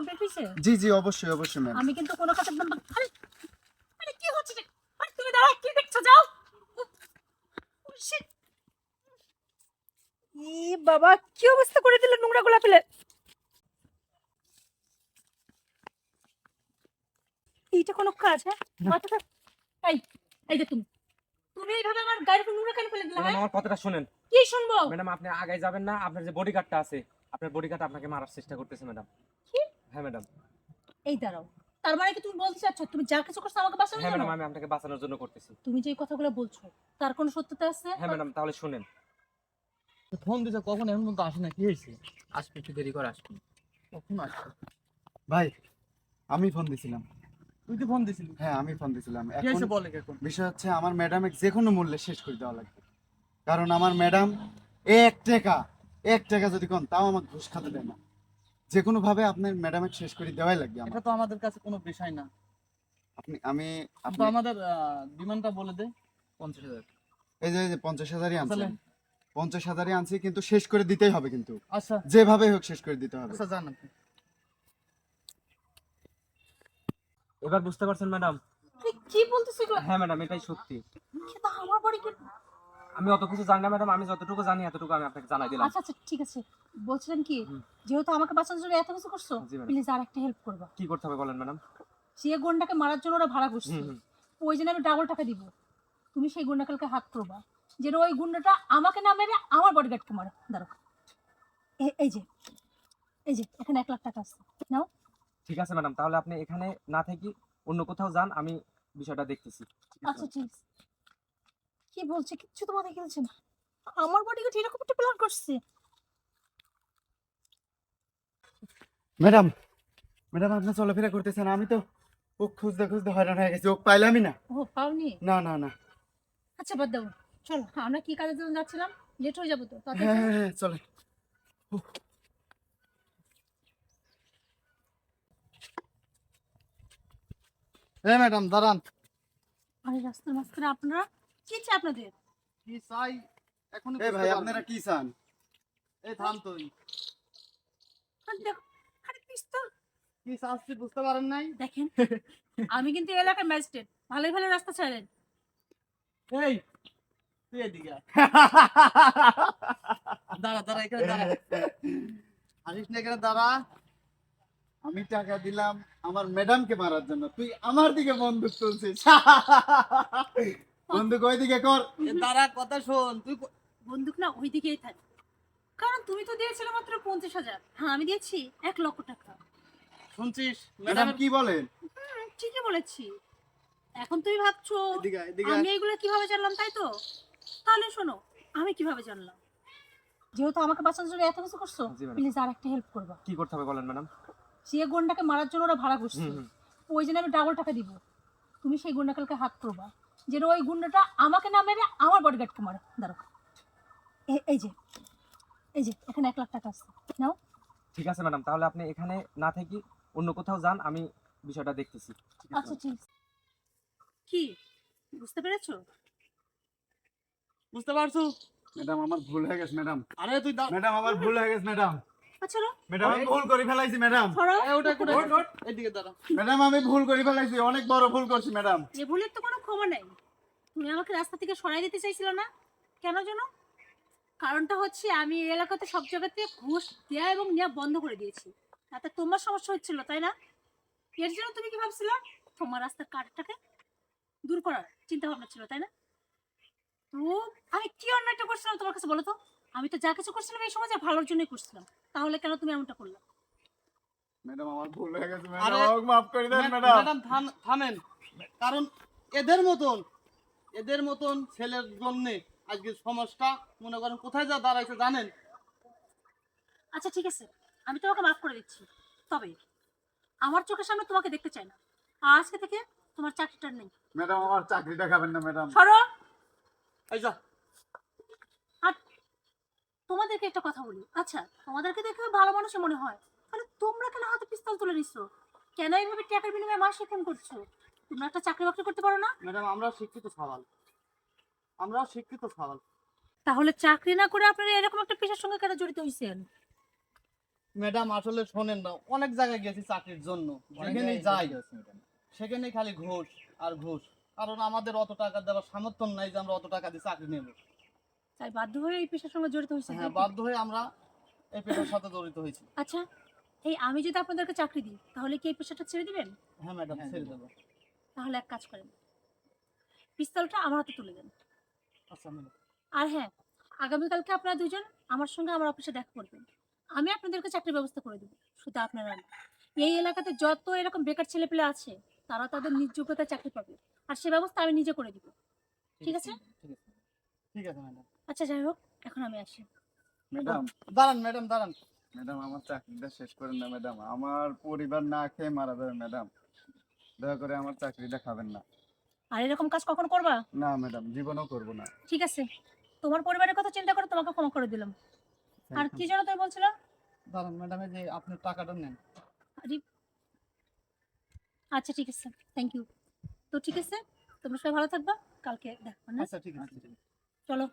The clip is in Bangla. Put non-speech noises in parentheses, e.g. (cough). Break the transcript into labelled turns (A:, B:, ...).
A: কমপ্লিট
B: জি জি অবশ্যই অবশ্যই ম্যাম
A: আমি কিন্তু কোনো আরে আরে কি হচ্ছে আরে তুমি দাঁড়াও কি দেখছ? যাও। ই বাবা কি অবস্থা করে দিলে নোংরা গুলা ফেলে এইটা কোনো কাজ হ্যাঁ? মাথাটা এই এই যে তুমি। তুমি এইভাবে আমার গাড়ির উপর নোংরা কেন ফেলে দিলে হ্যাঁ?
C: আমার কথাটা শুনেন।
A: কি শুনব?
C: ম্যাডাম আপনি আগে যাবেন না আপনার যে বডিগার্ডটা আছে আপনার বডিগার্ড আপনাকে মারার চেষ্টা করতেছে ম্যাডাম।
A: কি?
C: হ্যাঁ ম্যাডাম
A: এই দাঁড়াও। তার মানে কি তুমি বলতে চাচ্ছ? তুমি যা কিছু করছ আমাকে বাঁচানোর
C: হ্যাঁ
A: জন্য?
C: ম্যাডাম আমি আপনাকে বাঁচানোর জন্য করতেছি।
A: তুমি যে এই কথাগুলো বলছো তার কোনো সত্যতা আছে?
C: হ্যাঁ ম্যাডাম তাহলে শুনেন।
D: ফোন দিতে কখন? এমন পর্যন্ত আসে না। কি হয়েছে? আসবে একটু দেরি করে আসবে। কখন আসবে?
B: ভাই আমি ফোন দিছিলাম।
D: তুই তো ফোন দিছিলি।
B: হ্যাঁ আমি ফোন দিছিলাম। এখন
D: হয়েছে বলে এখন?
B: বিষয় হচ্ছে আমার ম্যাডামে যে কোনো মূল্যে শেষ করে দেওয়া লাগবে। কারণ আমার ম্যাডাম এক টাকা এক টাকা যদি কম তাও আমার ঘুষ খাতে দেয় না। যে কোনো ভাবে আপনার ম্যাডামের শেষ করে দেওয়াই লাগবে আমার।
D: এটা তো আমাদের কাছে কোনো বিষয় না।
B: আপনি আমি
D: তো
B: আপনি
D: আমাদের ডিমান্ডটা বলে দে পঞ্চাশ হাজার।
B: এই যে এই যে পঞ্চাশ হাজারই আনছেন পঞ্চাশ হাজারই আনছি কিন্তু শেষ করে দিতেই হবে কিন্তু।
D: আচ্ছা।
B: যেভাবে হোক শেষ করে দিতে হবে।
D: আচ্ছা জান আপনি।
C: এবার বুঝতে পারছেন ম্যাডাম
A: কি বলতেছিস
C: হ্যাঁ ম্যাডাম এটাই সত্যি।
A: কিন্তু আমার বাড়ি কি
C: আমি অত কিছু জানি না ম্যাডাম। আমি যতটুকু জানি এতটুকু আমি আপনাকে জানাই দিলাম।
A: আচ্ছা আচ্ছা ঠিক আছে। বলছিলেন কি যেহেতু আমাকে বাঁচানোর জন্য এত কিছু করছ
C: জি
A: প্লিজ আর একটা হেল্প করবা।
C: কি করতে হবে বলেন ম্যাডাম?
A: যে গুন্ডাকে মারার জন্য ওরা ভাড়া করছে
C: হুম হুম।
A: ওই জন্য আমি ডাবল টাকা দিব। তুমি সেই গুন্ডাকালকে হাত করবা যেন ওই গুন্ডাটা আমাকে না মেরে আমার বডিগার্ডকে মারে। দাঁড়ো এই যে এই যে এখানে এক লাখ টাকা আছে। নাও।
C: ঠিক আছে ম্যাডাম। তাহলে আপনি এখানে না থেকে অন্য কোথাও যান আমি বিষয়টা দেখতেছি। ঠিক আছে
A: আচ্ছা ঠিক আছে। কি বলছে? কিচ্ছু তো মাথায় খেলছে না। আমার বডিগার্ড এরকম একটা প্ল্যান করছে?
B: ম্যাডাম ম্যাডাম আপনি চলাফেরা করতেছেন আমি তো ও খুঁজতে খুঁজতে হয়রান হয়ে গেছি। ও পাইলামই না?
A: ও পাওনি?
B: না না না।
A: আচ্ছা বাদ দাও। চলো আমরা কি কাজের জন্য যাচ্ছিলাম? লেট হয়ে যাব তো
B: হ্যাঁ
A: চলো।
B: হ্যাঁ হ্যাঁ চলে
D: হ্যাঁ ম্যাডাম দাঁড়ান।
A: আরে রাস্তার মাঝখানে আপনারা কি চাই আপনাদের?
D: কি চাই? এখন
B: এ ভাই আপনারা কি চান?
D: এই থাম তুই
A: আরে পিস্তল।
D: কি চাচ্ছি বুঝতে পারেন নাই?
A: দেখেন (laughs) আমি কিন্তু এলাকার ম্যাজিস্ট্রেট। ভালোই ভালো রাস্তা ছাড়েন।
D: এই তুই এদিকে (laughs) দাঁড়া দাঁড়া এখানে দাঁড়া। আসিস না এখানে দাঁড়া।
B: আমি টাকা দিলাম আমার ম্যাডামকে মারার জন্য। তুই আমার দিকে বন্দুক তুলছিস। (laughs) বন্দুক ওই দিকে কর?
D: এ দাঁড়া কথা শোন। তুই
A: বন্দুক না ওই দিকেই থাকে। কারণ তুমি তো দিয়েছিলে মাত্র পঞ্চাশ হাজার। হ্যাঁ আমি দিয়েছি এক লক্ষ টাকা।
D: শুনছিস?
B: ম্যাডাম কি বলেন?
A: ঠিকই বলেছি। এখন তুমি ভাবছ
D: এদিকে আয়, এদিকে
A: আমি এগুলো কীভাবে জানলাম তাই তো? তাহলে শোনো আমি কীভাবে জানলাম? যেহেতু আমাকে বাঁচানোর জন্য এত কিছু করছ প্লিজ আর একটা হেল্প করবা।
C: কি করতে হবে বলেন ম্যাডাম?
A: সে গুন্ডাকে মারার জন্য ওরা ভাড়া করছে ওই জন্য আমি ডাবল টাকা দিব। তুমি সেই গুন্ডাকালকে হাত করবা যেন ওই গুন্ডাটা আমাকে না মেরে আমার বডিগার্ডকে মারে। দাঁড়ো এই যে এই যে এখানে এক লাখ টাকা আছে। নাও।
C: ঠিক আছে ম্যাডাম তাহলে আপনি এখানে না থেকে অন্য কোথাও যান আমি বিষয়টা দেখতেছি।
A: আচ্ছা ঠিক আছে। কি? বুঝতে পেরেছ?
D: বুঝতে পারছ?
B: ম্যাডাম আমার ভুল হয়ে গেছে ম্যাডাম।
D: আরে তুই
B: ম্যাডাম আমার ভুল হয়ে গেছে ম্যাডাম।
A: আচ্ছা
B: ম্যাডাম আমি ভুল করে ফেলাইছি ম্যাডাম।
D: ওটা করে এদিকে দাঁড়া
B: ম্যাডাম আমি ভুল করে ফেলাইছি অনেক বড় ভুল করছি ম্যাডাম।
A: এ ভুলের তো কোনো ক্ষমা নাই। তুমি আমাকে রাস্তা থেকে সরাই দিতে চাইছিলে না? কেন জানো? কারণটা হচ্ছে আমি এই এলাকাতে সব জায়গাতে ঘুষ দেওয়া এবং নেওয়া বন্ধ করে দিয়েছি। তাতে তোমার সমস্যা হচ্ছিল তাই না? এর জন্য তুমি কি ভাবছিলে? তোমার রাস্তার কাঠটাকে দূর করার চিন্তা ভাবনা ছিল তাই না? তো আমি কি অন্যায়টা করছিলাম তোমার কাছে বলো তো? আমি তো যা কিছু করছিলাম এই সমাজে ভালোর জন্যই করছিলাম। তাহলে কেন তুমি এমনটা করলে?
B: ম্যাডাম আমার ভুল হয়ে গেছে ম্যাডাম আমাকে করে দেন
D: ম্যাডাম
B: ম্যাডাম।
D: থামেন। কারণ এদের মতন এদের মতন ছেলের জন্য আজকে সমাজটা মনে করেন কোথায় যা দাঁড়াইছে জানেন?
A: আচ্ছা ঠিক আছে। আমি তোমাকে মাফ করে দিচ্ছি। তবে আমার চোখের সামনে তোমাকে দেখতে চাই না। আর আজকে থেকে তোমার চাকরিটা নেই।
B: ম্যাডাম আমার চাকরিটা খাবেন না ম্যাডাম।
A: সরো।
D: এই যা।
A: আর তোমাদেরকে একটা কথা বলি। আচ্ছা তোমাদেরকে দেখে ভালো মানুষই মনে হয়। তাহলে তোমরা কেন হাতে পিস্তল তুলে নিচ্ছ কেন এইভাবে টাকার বিনিময়ে মাস এখন করছ? তোমরা একটা চাকরি বাকরি করতে পারো না?
D: ম্যাডাম আমরা শিক্ষিত সওয়াল। আমরা শিক্ষিত সওয়াল।
A: তাহলে চাকরি না করে আপনারা এরকম একটা পেশার সঙ্গে কেন জড়িত হয়েছেন
D: ম্যাডাম আসলে শোনেন না অনেক জায়গায় গেছি চাকরির জন্য। যেখানে যাই সেখানে খালি ঘুষ আর ঘুষ। কারণ আমাদের অত টাকা দেওয়ার সামর্থ্য নাই যে আমরা অত টাকা দিয়ে চাকরি নেব।
A: তাই বাধ্য হয়ে এই পেশার সঙ্গে জড়িত হয়েছে
D: হ্যাঁ বাধ্য হয়ে আমরা এই পেশার সাথে জড়িত হয়েছি।
A: আচ্ছা এই আমি যদি আপনাদেরকে চাকরি দিই তাহলে কি এই পেশাটা ছেড়ে দিবেন?
D: হ্যাঁ ম্যাডাম ছেড়ে দেবো।
A: তাহলে এক কাজ করেন পিস্তলটা আমার হাতে তুলে দেন।
D: আচ্ছা ম্যাডাম।
A: আর হ্যাঁ আগামীকালকে আপনারা দুজন আমার সঙ্গে আমার অফিসে দেখা করবেন। আমি আপনাদেরকে চাকরির ব্যবস্থা করে দেবো শুধু আপনারা না। এই এলাকাতে যত এরকম বেকার ছেলেপেলে আছে তারা তাদের নিজ যোগ্যতায় চাকরি পাবে। আর সে ব্যবস্থা আমি নিজে করে দিব। ঠিক আছে?
D: ঠিক আছে। ঠিক আছে ম্যাডাম।
A: আচ্ছা যাই হোক এখন আমি আসি।
B: ম্যাডাম
D: দাঁড়ান ম্যাডাম দাঁড়ান।
B: ম্যাডাম আমার চাকরিটা শেষ করেন না ম্যাডাম। আমার পরিবার না খেয়ে মারা যাবে ম্যাডাম। দয়া করে আমার চাকরিটা খাবেন না।
A: আর এরকম কাজ কখন করবা?
B: না ম্যাডাম জীবনও করব না।
A: ঠিক আছে। তোমার পরিবারের কথা চিন্তা করে তোমাকে ক্ষমা করে দিলাম। আর কি যেন তুমি বলছিল?
D: দাঁড়ান ম্যাডাম যে আপনি টাকাটা নেন।
A: আচ্ছা ঠিক আছে। থ্যাংক ইউ তো ঠিক আছে তোমরা সবাই ভালো থাকবা। কালকে দেখবা না
D: আচ্ছা ঠিক আছে।
A: চলো।